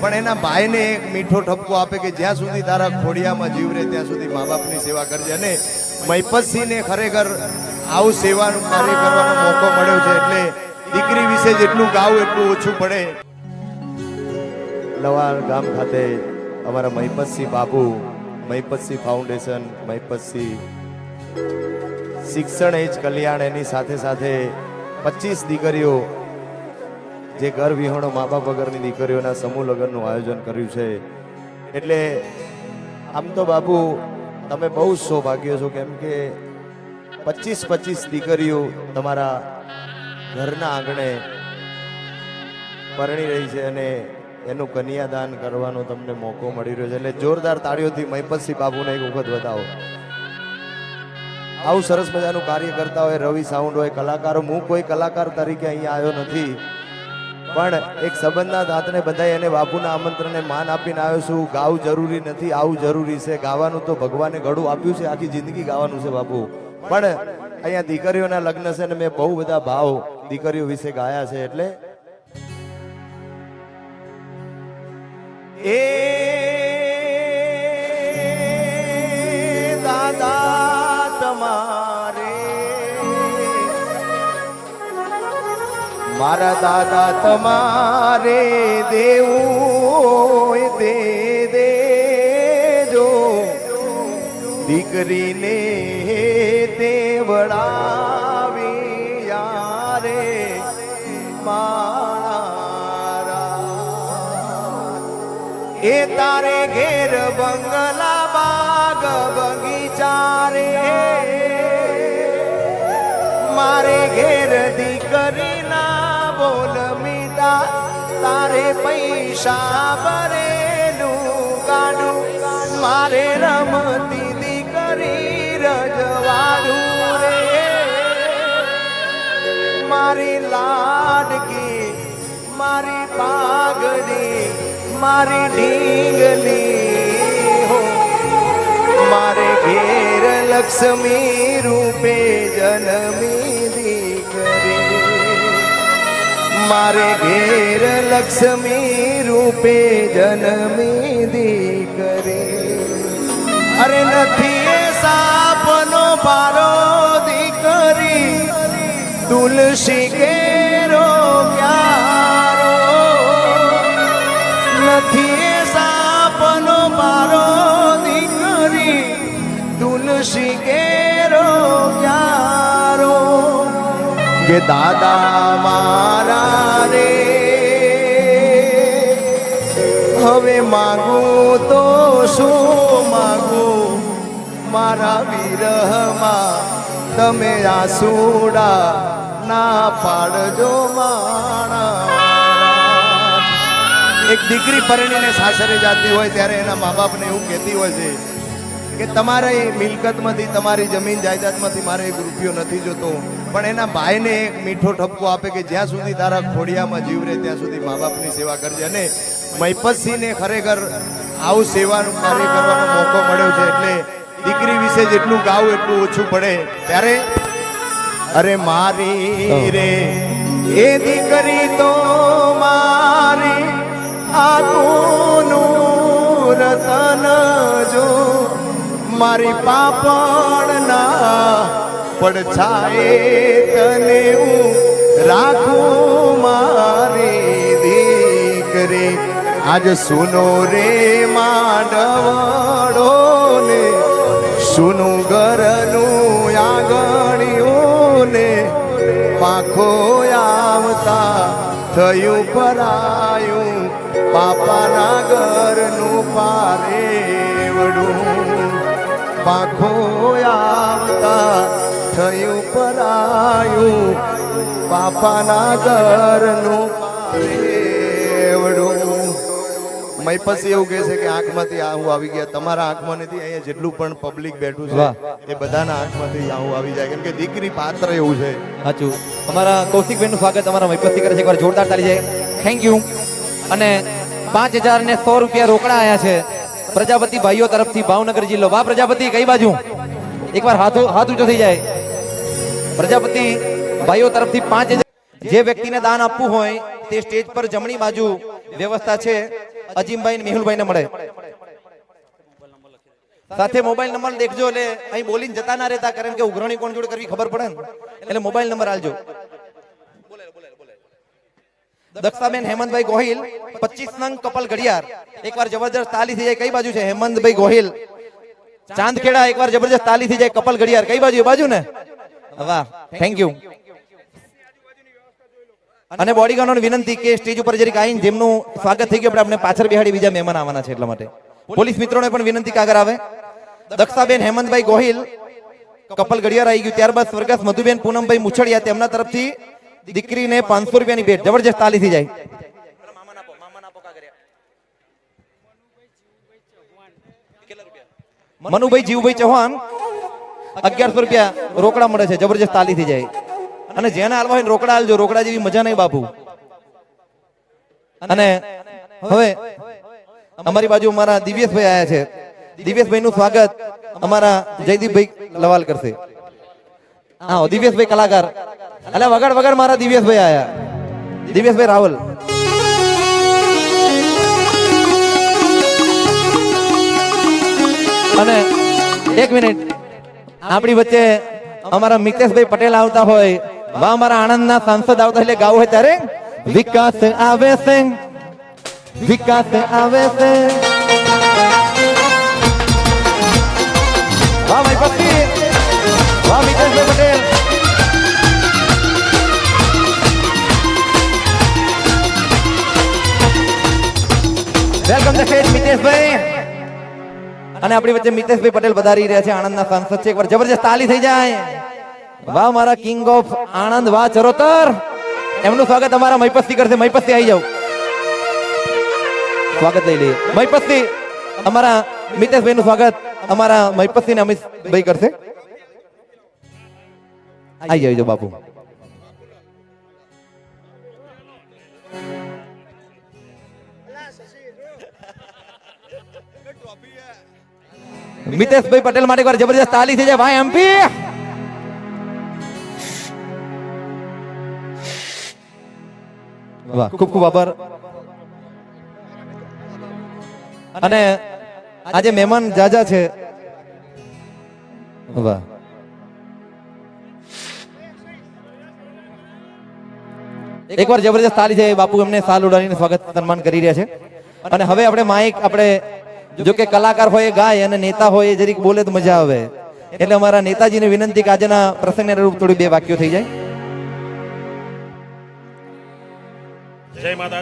પણ એના ભાઈને એક મીઠો ઠપકો આપે કે જ્યાં સુધી તારા ખોડિયામાં જીવ રહે ત્યાં સુધી મા બાપની સેવા કરજે. અને મહિપતસિંહને ખરેખર આવું સેવાનું કાર્ય કરવાનો મોકો મળ્યો છે એટલે દીકરી વિશે જેટલું ગાવું એટલું ઓછું પડે. લવાલ ગામ ખાતે અમારા મહિપતસિંહ બાબુ મહિપતસિંહ ફાઉન્ડેશન મહિપતસિંહ શિક્ષણ એ જ કલ્યાણ એની સાથે સાથે પચીસ દીકરીઓ જે ઘર વિહોણો મા બાપ વગરની દીકરીઓના સમૂહ લગ્નનું આયોજન કર્યું છે. એટલે આમ તો બાપુ, તમે બહુ જ સૌભાગ્ય છો કેમ કે પચીસ પચીસ દીકરીઓ તમારા ઘરના આંગણે પરણી રહી છે અને એનું કન્યાદાન કરવાનો તમને મોકો મળી રહ્યો છે. એટલે જોરદાર તાળીઓથી મહિપતસિંહ બાબુને એક વખત બતાવો. આવું સરસ મજાનું કાર્ય કરતા હોય રવિ સાઉન્ડ હોય, કલાકારો, હું કોઈ કલાકાર તરીકે અહીંયા આવ્યો નથી. પણ એક સંબંધના દાંતને બધા એને બાપુના આમંત્રણને માન આપીને આવ્યો છું. ગાવું જરૂરી નથી, આવું જરૂરી છે. ગાવાનું તો ભગવાને ગળું આપ્યું છે. આખી જિંદગી ગાવાનું છે બાપુ. પણ અહીંયા દીકરીઓના લગ્ન છે ને મેં બહુ બધા ભાવ દીકરીઓ વિશે ગાયા છે. એટલે એ મારા દાદા તમારે દેવું દે દેજો. દીકરીને દેવડાવી યારે મારા. એ તારે ઘેર બંગલા બાગ બગીચા રે મારે ઘેર દીકરી તારે પૈસા ભરેલું ગાડું મારે રમતી દીકરી રજવાડું રે. મારી લાડકી, મારી પાઘડી, મારી ઢીંગલી હો. મારે ઘેર લક્ષ્મી રૂપે જન્મી દીકરી. મારે ઘેર લક્ષ્મી રૂપે જન્મી દીકરી. અરે નથી એ સાપનો પારો દીકરી. તુલસી કેરો ક્યારો? નથી એ સાપનો પારો દીકરી. તુલસી કેરો કે દાદા મારા રે. હવે માગું તો શું માગું? મારા વિરહમાં તમે આસુડા ના પાડજો માણા. એક દીકરી પરણીને સાસરે જાતી હોય ત્યારે એના મા બાપને એવું કહેતી હોય છે કે તમારા એ મિલકતમાંથી, તમારી જમીન જાયદાદમાંથી મારે એક રૂપિયો નથી જોતો. પણ એના ભાઈને એક મીઠો ઠપકો આપે કે જ્યાં સુધી તારા ખોડિયામાં જીવ રહે ત્યાં સુધી મા બાપની સેવા કરજે. અને મહિપતસિંહને ખરેખર આવું સેવાનું કાર્ય કરવાનો મોકો મળ્યો છે એટલે દીકરી વિશે જેટલું ગાવું એટલું ઓછું પડે. ત્યારે અરે મારી રે એ દીકરી તો મારી આખુનું રતન જો મારી પાપણના પડછાએ તને હું રાખું મારી દીકરી. આજ સુનો રે માડવાડો ને સુનું ઘરનું આંગણિયું ને પાખો આવતા થયું પરાયું, પાપાના ઘરનું પારેવડું. પાખો આવતા થયું પરાયું બાપાના ઘરનું પારેવડું મય પછી એવું કહે છે કે આંખમાંથી આવું આવી ગયા. તમારા આંખમાં નથી અહીંયા જેટલું પણ પબ્લિક બેઠું છે એ બધાના આંખમાંથી આવું આવી જાય. કેમ કે દીકરી પાત્ર એવું છે. સાચું. અમારા કૌશિક બેનનું સ્વાગત અમારા મહિપતથી કરે છે. એકવાર જોરદાર તાળી છે. થેન્ક યુ અને પાંચ હજાર ને સો રૂપિયા રોકડા આવ્યા છે. પ્રજાપતિ ભાઈઓ તરફથી ભાવનગર જિલ્લો. વા પ્રજાપતિ કઈ બાજુ? એકવાર હાથ હાથ ઊંચો થઈ જાય. પ્રજાપતિ ભાઈઓ તરફથી પાંચ જે વ્યક્તિને દાન આપવું હોય તે સ્ટેજ પર જમણી બાજુ વ્યવસ્થા છે. અજીમભાઈ મેહુલભાઈ ને મળે. સાથે મોબાઈલ નંબર દેખજો એટલે અહીં બોલીને જતા ના રહેતા, કારણ કે ઉઘરણી કોણ જોડે કરવી ખબર પડે ને. એટલે મોબાઈલ નંબર આલજો દક્ષાબેન હેમંતભાઈ ગોહિલ, પચીસ નંગ કપલ ઘડિયાળ. એકવાર જબરજસ્ત તાલી થઈ જાય, કઈ બાજુ છે? હેમંતભાઈ ગોહિલ. ચાંદખેડા એકવાર જબરજસ્ત તાલી થઈ જાય, કપલ ઘડિયાળ. કઈ બાજુ? બાજુ ને? વાહ થેન્ક યુ અને બોડીગાર્ડોને વિનંતી કે સ્ટેજ ઉપર જરીક આવીને જેમનું સ્વાગત થઈ ગયું, આપણે આપણે પાછળ બિહાડી બીજા મહેમાન આવવાના છે એટલા માટે. પોલીસ મિત્રોને પણ વિનંતી કે આગળ આવે. દક્ષાબેન હેમંતભાઈ ગોહિલ, કપલ ઘડિયાળ આવી ગયું. ત્યારબાદ સ્વર્ગસ્થ મધુબેન પૂનમભાઈ મુછડિયા, તેમના તરફથી દીકરીને પાંચસો રૂપિયાની ભેટ. જબરજસ્ત તાલી થઈ જાય. મનુભાઈ જીવભાઈ ચૌહાણ. અગિયારસો રૂપિયા રોકડા મળે છે, જબરજસ્ત તાલી થઈ જાય. અને જેને હાલવા હોય રોકડા હાલજો, રોકડા જેવી મજા નહીં બાપુ. અને હવે અમારી બાજુ અમારા દિવ્યેશભાઈ આયા છે. દિવ્યેશભાઈ નું સ્વાગત અમારા જયદીપભાઈ લવાલ કરશે. હા દિવ્યેશભાઈ કલાકાર. એટલે વગર વગર મારા દિવ્યેશભાઈ આયા. દિવ્યેશભાઈ રાવલ. અને એક મિનિટ. આપણી વચ્ચે અમારા મિતેશભાઈ પટેલ આવતા હોય, વા અમારા આણંદના સાંસદ આવતા એટલે ગાવું હોય ત્યારે વિકાસ આવે છે. વિકાસ આવે છે. વાહ ભાઈ પક્ષી વાહ Miteshbhai Patel. Welcome the stage Miteshbhai. અને આપણી વચ્ચે મિતેશભાઈ પટેલ પધારી રહ્યા છે, આણંદના સાંસદ છે. એકવાર જબરજસ્ત તાલી થઈ જાય. વાહ, મારા કિંગ ઓફ આણંદ, વાહ, ચરોતર. એમનું સ્વાગત અમારા મૈપસ્તી કરશે. મહીપસ્તી આવી જાવ સ્વાગત લઈ લઈએ. મહીપસ્તી અમારા મિતેશભાઈ નું સ્વાગત અમારા મહીપસ્તી ને અમિતભાઈ કરશે. આવી જાવ બાપુ. મિતેશભાઈ પટેલ માટે એકવાર જબરજસ્ત તાલી થઈ જાય. ભાઈ એમપી વાહ, ખૂબ ખૂબ આભાર. અને આજે મહેમાન જાજા છે. વાહ. એકવાર જબરજસ્ત તાલી છે. બાપુ એમને સાલ ઉડાડીને સ્વાગત સન્માન કરી રહ્યા છે. અને હવે આપણે માઇક આપણે જો કે કલાકાર હોય, ગાય અને નેતા હોય, એ જરીક બોલે તો મજા આવે. એટલે અમારા નેતાજીને વિનંતી કે આજના પ્રસંગને રૂપ થોડી બે વાક્યો થઈ જાય. જય માતા